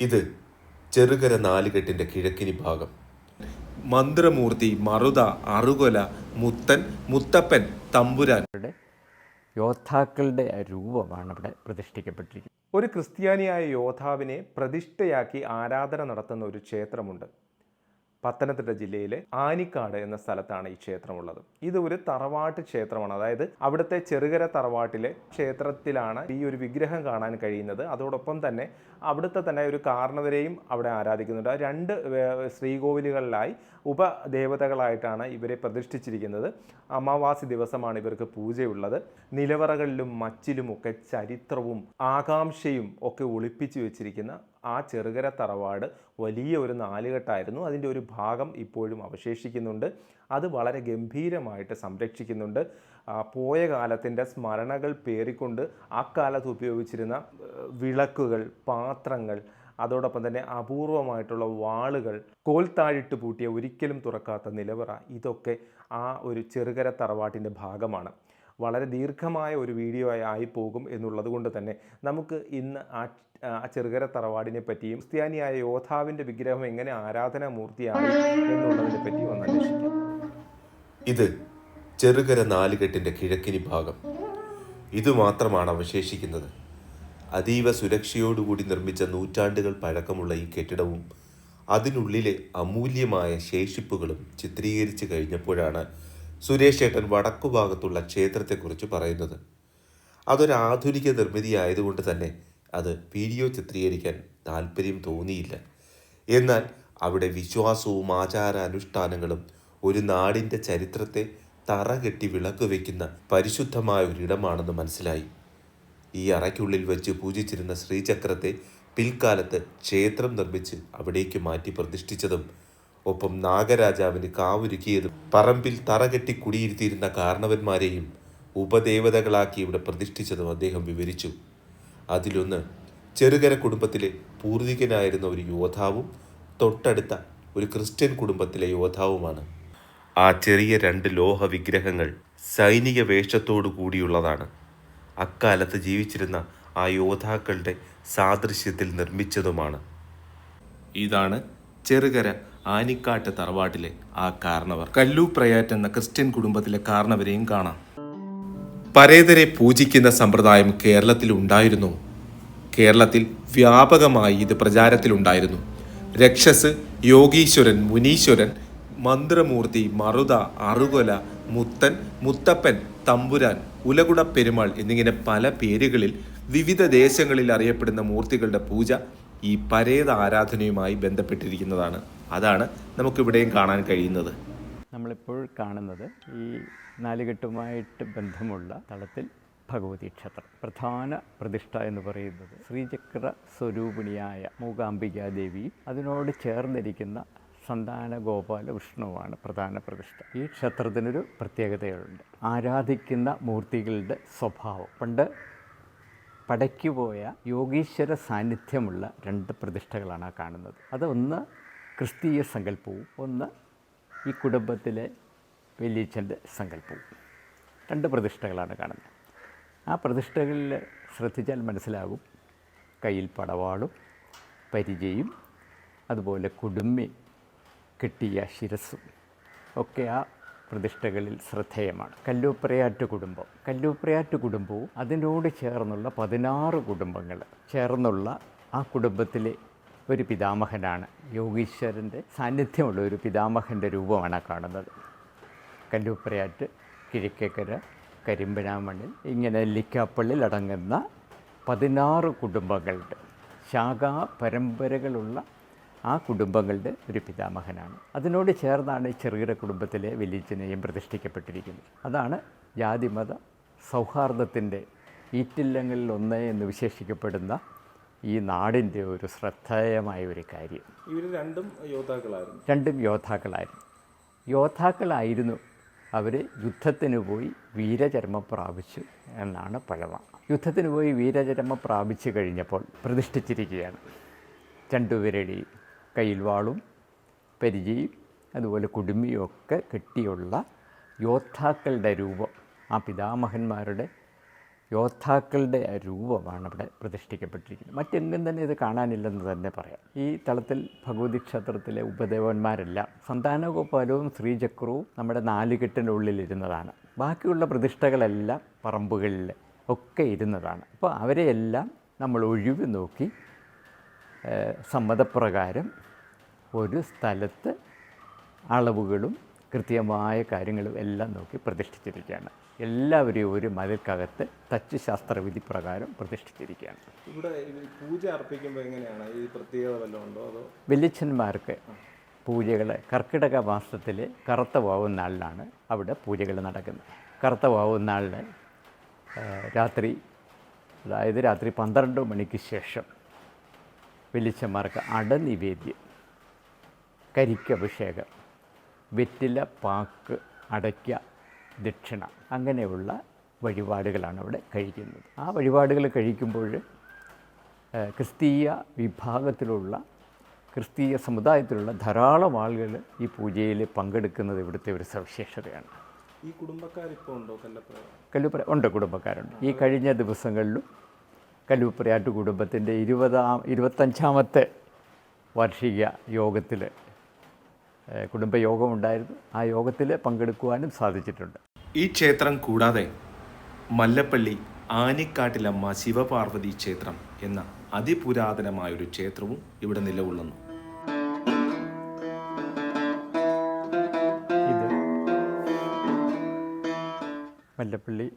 ഇത് ചെറുകര നാലുകെട്ടിന്റെ കിഴക്കിനി ഭാഗം. മന്ത്രമൂർത്തി മറുത അറുകൊല മുത്തൻ മുത്തപ്പൻ തമ്പുരാൻ. യോദ്ധാക്കളുടെ രൂപമാണ് അവിടെ പ്രതിഷ്ഠിക്കപ്പെട്ടിരിക്കുന്നത്. ഒരു ക്രിസ്ത്യാനിയായ യോദ്ധാവിനെ പ്രതിഷ്ഠയാക്കി ആരാധന നടത്തുന്ന ഒരു ക്ഷേത്രമുണ്ട്. പത്തനംതിട്ട ജില്ലയിലെ ആനിക്കാട് എന്ന സ്ഥലത്താണ് ഈ ക്ഷേത്രമുള്ളത്. ഇത് ഒരു തറവാട്ട് ക്ഷേത്രമാണ്. അതായത് അവിടുത്തെ ചെറുകര തറവാട്ടിലെ ക്ഷേത്രത്തിലാണ് ഈ ഒരു വിഗ്രഹം കാണാൻ കഴിയുന്നത്. അതോടൊപ്പം തന്നെ അവിടുത്തെ തന്നെ ഒരു കാരണവരെയും അവിടെ ആരാധിക്കുന്നുണ്ട്. രണ്ട് ശ്രീകോവിലുകളിലായി ഉപദേവതകളായിട്ടാണ് ഇവരെ പ്രതിഷ്ഠിച്ചിരിക്കുന്നത്. അമാവാസി ദിവസമാണ് ഇവർക്ക് പൂജയുള്ളത്. നിലവറകളിലും മച്ചിലുമൊക്കെ ചരിത്രവും ആകാംക്ഷയും ഒക്കെ ഒളിപ്പിച്ചു വെച്ചിരിക്കുന്ന ആ ചെറുകര തറവാട് വലിയ ഒരു നാലുകെട്ടായിരുന്നു. അതിന്റെ ഒരു ഭാഗം ഇപ്പോഴും അവശേഷിക്കുന്നുണ്ട്. അത് വളരെ ഗംഭീരമായിട്ട് സംരക്ഷിക്കുന്നുണ്ട്. പോയ കാലത്തിന്റെ സ്മരണകൾ പേറിക്കൊണ്ട് ആ കാലത്ത് ഉപയോഗിച്ചിരുന്ന വിളക്കുകൾ പാത്രങ്ങൾ അതോടൊപ്പം തന്നെ അപൂർവമായിട്ടുള്ള വാളുകൾ കോൽത്താഴിട്ട് പൂട്ടിയ ഒരിക്കലും തുറക്കാത്ത നിലവറ ഇതൊക്കെ ആ ഒരു ചെറുകര തറവാട്ടിന്റെ ഭാഗമാണ്. വളരെ ദീർഘമായ ഒരു വീഡിയോ ആയി പോകും എന്നുള്ളത് കൊണ്ട് തന്നെ നമുക്ക് ഇന്ന് ആ ചെറുകര തറവാടിനെ പറ്റിയും ക്രിസ്ത്യാനിയായ യോദ്ധാവിന്റെ വിഗ്രഹം എങ്ങനെ ആരാധനാ ആരാധനാമൂർത്തിയായി എന്നുള്ളതിനെ പറ്റി ഒന്ന് ഇത് ചെറുകര നാലുകെട്ടിന്റെ കിഴക്കിനി ഭാഗം. ഇത് മാത്രമാണ് അവശേഷിക്കുന്നത്. അതീവ സുരക്ഷയോടുകൂടി നിർമ്മിച്ച നൂറ്റാണ്ടുകൾ പഴക്കമുള്ള ഈ കെട്ടിടവും അതിനുള്ളിലെ അമൂല്യമായ ശേഷിപ്പുകളും ചിത്രീകരിച്ചു കഴിഞ്ഞപ്പോഴാണ് സുരേഷ് ഏട്ടൻ വടക്കുഭാഗത്തുള്ള ക്ഷേത്രത്തെക്കുറിച്ച് പറയുന്നത്. അതൊരു ആധുനിക നിർമ്മിതിയായതുകൊണ്ട് തന്നെ അത് വീഡിയോ ചിത്രീകരിക്കാൻ താല്പര്യം തോന്നിയില്ല. എന്നാൽ അവിടെ വിശ്വാസവും ആചാരാനുഷ്ഠാനങ്ങളും ഒരു നാടിന്റെ ചരിത്രത്തെ തറകെട്ടി വിളക്ക് വയ്ക്കുന്ന പരിശുദ്ധമായ ഒരിടമാണെന്ന് മനസ്സിലായി. ഈ അറയ്ക്കുള്ളിൽ വെച്ച് പൂജിച്ചിരുന്ന ശ്രീചക്രത്തെ പിൽക്കാലത്ത് ക്ഷേത്രം നിർമ്മിച്ച് അവിടേക്ക് മാറ്റി പ്രതിഷ്ഠിച്ചതും ഒപ്പം നാഗരാജാവിന് കാവൊരുക്കിയതും പറമ്പിൽ തറകെട്ടി കുടിയിരുത്തിയിരുന്ന കാരണവന്മാരെയും ഉപദേവതകളാക്കി ഇവിടെ പ്രതിഷ്ഠിച്ചതും അദ്ദേഹം വിവരിച്ചു. അതിലൊന്ന് ചെറുകര കുടുംബത്തിലെ പൂർവികനായിരുന്ന ഒരു യോദ്ധാവും തൊട്ടടുത്ത ഒരു ക്രിസ്ത്യൻ കുടുംബത്തിലെ യോദ്ധാവുമാണ്. ആ ചെറിയ രണ്ട് ലോഹ വിഗ്രഹങ്ങൾ സൈനിക വേഷത്തോടു കൂടിയുള്ളതാണ്. അക്കാലത്ത് ജീവിച്ചിരുന്ന ആ യോദ്ധാക്കളുടെ സാദൃശ്യത്തിൽ നിർമ്മിച്ചതുമാണ്. ഇതാണ് ചെറുകര ആനിക്കാട്ട് തറവാട്ടിലെ ആ കാരണവർ. കല്ലൂപ്രയാറ്റ് എന്ന ക്രിസ്ത്യൻ കുടുംബത്തിലെ കാരണവരെയും കാണാം. പരേതരെ പൂജിക്കുന്ന സമ്പ്രദായം കേരളത്തിൽ ഉണ്ടായിരുന്നു. കേരളത്തിൽ വ്യാപകമായി ഇത് പ്രചാരത്തിലുണ്ടായിരുന്നു. രക്ഷസ് യോഗീശ്വരൻ മുനീശ്വരൻ മന്ത്രമൂർത്തി മറുത അറുകൊല മുത്തൻ മുത്തപ്പൻ തമ്പുരാൻ ഉലകുട പെരുമാൾ എന്നിങ്ങനെ പല പേരുകളിൽ വിവിധ ദേശങ്ങളിൽ അറിയപ്പെടുന്ന മൂർത്തികളുടെ പൂജ ഈ പരേത ആരാധനയുമായി ബന്ധപ്പെട്ടിരിക്കുന്നതാണ്. അതാണ് നമുക്കിവിടെയും കാണാൻ കഴിയുന്നത്. നമ്മളിപ്പോൾ കാണുന്നത് ഈ നാലുകെട്ടുമായിട്ട് ബന്ധമുള്ള തലത്തിൽ ഭഗവതി ക്ഷേത്രം. പ്രധാന പ്രതിഷ്ഠ എന്ന് പറയുന്നത് ശ്രീചക്ര സ്വരൂപിണിയായ മൂകാംബികാദേവി അതിനോട് ചേർന്നിരിക്കുന്ന സന്താന ഗോപാല വിഷ്ണുവാണ് പ്രധാന പ്രതിഷ്ഠ. ഈ ക്ഷേത്രത്തിനൊരു പ്രത്യേകതയുണ്ട്. ആരാധിക്കുന്ന മൂർത്തികളുടെ സ്വഭാവം. പണ്ട് പടയ്ക്ക് പോയ യോഗീശ്വര സാന്നിധ്യമുള്ള രണ്ട് പ്രതിഷ്ഠകളാണ് കാണുന്നത്. അതൊന്ന് ക്രിസ്തീയ സങ്കല്പവും. ഒന്ന് ഈ കുടുംബത്തിലെ വലിയച്ഛന്റെ സങ്കല്പവും. രണ്ട് പ്രതിഷ്ഠകളാണ് കാണുന്നത്. ആ പ്രതിഷ്ഠകളിൽ ശ്രദ്ധിച്ചാൽ മനസ്സിലാകും. കയ്യിൽ പടവാളും പരിചയും അതുപോലെ കുടുംബി കെട്ടിയ ശിരസ്സും ഒക്കെ ആ പ്രതിഷ്ഠകളിൽ ശ്രദ്ധേയമാണ്. കല്ലൂപ്രയാറ്റ് കുടുംബം. കല്ലൂപ്രയാറ്റ് കുടുംബവും അതിനോട് ചേർന്നുള്ള പതിനാറ് കുടുംബങ്ങൾ ചേർന്നുള്ള ആ കുടുംബത്തിലെ ഒരു പിതാമഹനാണ്. യോഗീശ്വരന്റെ സാന്നിധ്യമുള്ള ഒരു പിതാമഹന്റെ രൂപമാണ് കാണുന്നത്. കല്ലൂപ്രയാറ്റ് കിഴക്കേക്കര കരിമ്പനാമണ്ണിൽ ഇങ്ങനെ ലിക്കാപ്പള്ളിൽ അടങ്ങുന്ന പതിനാറ് കുടുംബങ്ങളുടെ ശാഖാ പരമ്പരകളുള്ള ആ കുടുംബങ്ങളുടെ ഒരു പിതാമഹനാണ്. അതിനോട് ചേർന്നാണ് ഈ ചെറുകിട കുടുംബത്തിലെ വലിയച്ഛനെയും പ്രതിഷ്ഠിക്കപ്പെട്ടിരിക്കുന്നത്. അതാണ് ജാതിമത സൗഹാർദ്ദത്തിന്റെ ഈറ്റില്ലങ്ങളിൽ ഒന്ന് എന്ന് വിശേഷിക്കപ്പെടുന്ന ഈ നാടിന്റെ ഒരു ശ്രദ്ധേയമായ ഒരു കാര്യം. ഇവർ രണ്ടും യോദ്ധാക്കളായിരുന്നു. രണ്ടും യോദ്ധാക്കളായിരുന്നു. യോദ്ധാക്കളായിരുന്നു അവർ യുദ്ധത്തിന് പോയി വീരചരമം പ്രാപിച്ചു എന്നാണ് പഴമ. യുദ്ധത്തിന് പോയി വീരചരമം പ്രാപിച്ചു കഴിഞ്ഞപ്പോൾ പ്രതിഷ്ഠിച്ചിരിക്കുകയാണ്. രണ്ടുപേരുടെയും കയ്യിൽ വാളും പരിചയും അതുപോലെ കുടുമിയും ഒക്കെ കെട്ടിയുള്ള യോദ്ധാക്കളുടെ രൂപം ആ പിതാമഹന്മാരുടെ യോദ്ധാക്കളുടെ രൂപമാണ് അവിടെ പ്രതിഷ്ഠിക്കപ്പെട്ടിരിക്കുന്നത്. മറ്റെങ്ങും തന്നെ ഇത് കാണാനില്ലെന്ന് തന്നെ പറയാം. ഈ തലത്തിൽ ഭഗവതി ക്ഷേത്രത്തിലെ ഉപദേവന്മാരെല്ലാം സന്താനഗോപാലവും ശ്രീചക്രവും നമ്മുടെ നാലുകെട്ടിനുള്ളിലിരുന്നതാണ് ബാക്കിയുള്ള പ്രതിഷ്ഠകളെല്ലാം പറമ്പുകളിൽ ഒക്കെ ഇരുന്നതാണ്. അപ്പോൾ അവരെയെല്ലാം നമ്മൾ ഒഴിവ് നോക്കി സമ്മതപ്രകാരം ഒരു സ്ഥലത്ത് അളവുകളും കൃത്യമായ കാര്യങ്ങളും എല്ലാം നോക്കി പ്രതിഷ്ഠിച്ചിരിക്കുകയാണ്. എല്ലാവരെയും ഒരു മതിൽക്കകത്ത് തച്ച് ശാസ്ത്രവിധി പ്രകാരം പ്രതിഷ്ഠിച്ചിരിക്കുകയാണ്. ഇവിടെ പൂജ അർപ്പിക്കുമ്പോൾ എങ്ങനെയാണ്? ഈ പ്രത്യേകത വല്ലതും ഉണ്ടോ? അതോ വലിയച്ഛന്മാർക്ക് പൂജകൾ കർക്കിടക മാസത്തിൽ കറുത്ത വാവുന്ന നാളിലാണ് അവിടെ പൂജകൾ നടക്കുന്നത്. കറുത്ത വാവുന്ന നാളിൽ രാത്രി അതായത് രാത്രി പന്ത്രണ്ട് മണിക്ക് ശേഷം വലിയച്ഛന്മാർക്ക് അടനിവേദ്യം കരിക്കഭിഷേകം വെറ്റില പാക്ക് അടയ്ക്ക ദക്ഷിണ അങ്ങനെയുള്ള വഴിപാടുകളാണ് അവിടെ കഴിക്കുന്നത്. ആ വഴിപാടുകൾ കഴിക്കുമ്പോൾ ക്രിസ്തീയ വിഭാഗത്തിലുള്ള ക്രിസ്തീയ സമുദായത്തിലുള്ള ധാരാളം ആളുകൾ ഈ പൂജയിൽ പങ്കെടുക്കുന്നത് ഇവിടുത്തെ ഒരു സവിശേഷതയാണ്. ഈ കുടുംബക്കാരിപ്പോൾ ഉണ്ടോ? കല്ലുപ്ര ഉണ്ട് കുടുംബക്കാരുണ്ട്. ഈ കഴിഞ്ഞ ദിവസങ്ങളിലും കല്ലുപ്രയാട്ടു കുടുംബത്തിന്റെ ഇരുപതാം ഇരുപത്തഞ്ചാമത്തെ വാർഷിക യോഗത്തിൽ കുടുംബയോഗം ഉണ്ടായിരുന്നു ആ യോഗത്തിൽ പങ്കെടുക്കുവാനും സാധിച്ചിട്ടുണ്ട്. ഈ ക്ഷേത്രം കൂടാതെ മല്ലപ്പള്ളി ആനിക്കാട്ടിലമ്മ ശിവപാർവതി ക്ഷേത്രം എന്ന അതിപുരാതനമായൊരു ക്ഷേത്രവും ഇവിടെ നിലകൊള്ളുന്നു. ഇത് മല്ലപ്പള്ളി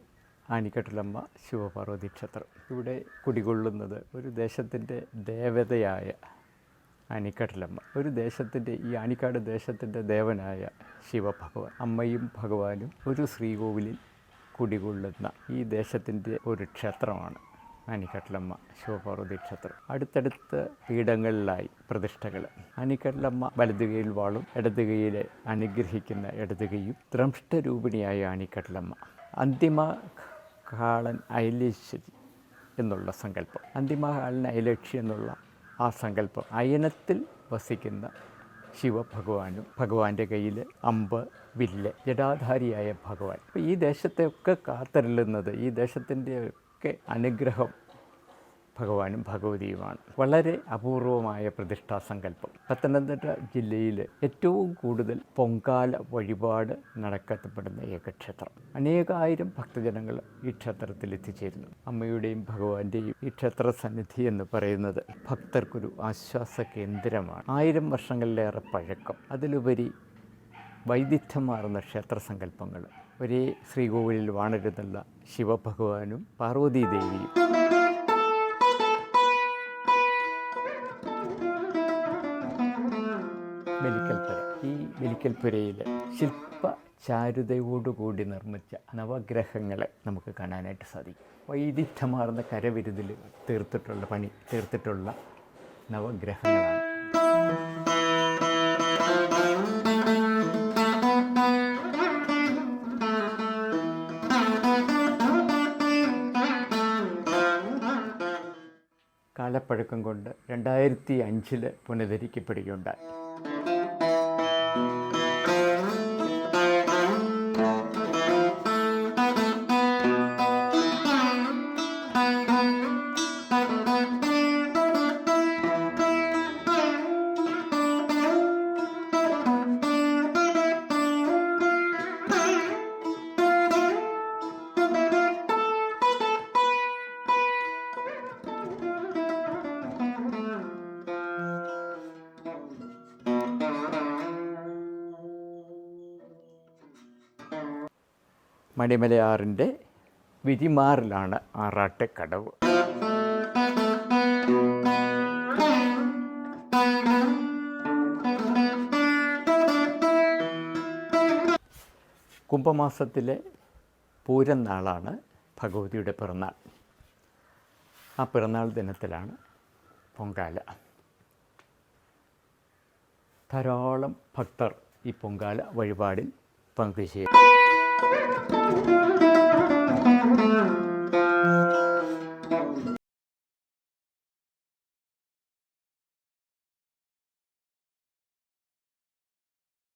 ആനിക്കട്ടിലമ്മ ശിവപാർവതി ക്ഷേത്രം. ഇവിടെ കുടികൊള്ളുന്നത് ഒരു ദേശത്തിന്റെ ദേവതയായ ആനിക്കാട്ടിലമ്മ ഒരു ദേശത്തിന്റെ ഈ ആനിക്കാട് ദേശത്തിന്റെ ദേവനായ ശിവഭഗവാൻ അമ്മയും ഭഗവാനും ഒരു ശ്രീകോവിലിൽ കുടികൊള്ളുന്ന ഈ ദേശത്തിന്റെ ഒരു ക്ഷേത്രമാണ് അനിക്കട്ടിലമ്മ ശിവപാർവതി ക്ഷേത്രം. അടുത്തടുത്ത പീഠങ്ങളിലായി പ്രതിഷ്ഠകൾ. അനിക്കട്ടിലമ്മ വലതു കൈയിൽ വാളും ഇടതു കൈയിൽ അനുഗ്രഹിക്കുന്ന ഇടതു കൈയും ദ്രംഷ്ടരൂപിണിയായ അനിക്കട്ടിലമ്മ അന്തിമ കാളൻ ഐലേശ്വരി എന്നുള്ള സങ്കല്പം. അന്തിമ കാളൻ ഐലക്ഷി എന്നുള്ള ആ സങ്കല്പം. അയനത്തിൽ വസിക്കുന്ന ശിവഭഗവാനും ഭഗവാന്റെ കയ്യിൽ അമ്പ് വില്ല് ജടാധാരിയായ ഭഗവാൻ. ഈ ദേശത്തെയൊക്കെ കാത്തരുളുന്നത് ഈ ദേശത്തിന്റെ ഒക്കെ അനുഗ്രഹം ഭഗവാനും ഭഗവതിയുമാണ്. വളരെ അപൂർവമായ പ്രതിഷ്ഠാ സങ്കല്പം പത്തനംതിട്ട ജില്ലയിൽ ഏറ്റവും കൂടുതൽ പൊങ്കാല വഴിപാട് നടക്കപ്പെടുന്ന ഏകക്ഷേത്രം. അനേകായിരം ഭക്തജനങ്ങൾ ഈ ക്ഷേത്രത്തിൽ എത്തിച്ചേരുന്നു അമ്മയുടെയും ഭഗവാന്റെയും ഈ ക്ഷേത്ര സന്നിധി എന്ന് പറയുന്നത് ഭക്തർക്കൊരു ആശ്വാസ കേന്ദ്രമാണ്. ആയിരം വർഷങ്ങളിലേറെ പഴക്കം. അതിലുപരി വൈവിധ്യമാർന്ന ക്ഷേത്ര സങ്കല്പങ്ങൾ ഒരേ ശ്രീകോവിലിൽ വാണരുന്നുള്ള ശിവഭഗവാനും പാർവതീദേവിയും. ബലിക്കൽപ്പുര ഈ ബലിക്കൽപ്പുരയിൽ ശില്പ ചാരുതയോടുകൂടി നിർമ്മിച്ച നവഗ്രഹങ്ങളെ നമുക്ക് കാണാനായിട്ട് സാധിക്കും. വൈവിധ്യമാർന്ന കരവിരുതിൽ തീർത്തിട്ടുള്ള പണി തീർത്തിട്ടുള്ള നവഗ്രഹങ്ങളാണ്. കാലപ്പഴക്കം കൊണ്ട് രണ്ടായിരത്തി അഞ്ചിൽ പുനഃധരിക്കപ്പെടുകയുണ്ടായി. മണിമലയാറിന്റെ വിരിമാറിലാണ് ആറാട്ടെക്കടവ്. കുംഭമാസത്തിലെ പൂരം നാളാണ് ഭഗവതിയുടെ പിറന്നാൾ. ആ പിറന്നാൾ ദിനത്തിലാണ് പൊങ്കാല. ധാരാളം ഭക്തർ ഈ പൊങ്കാല വഴിപാടിൽ പങ്കുചേരും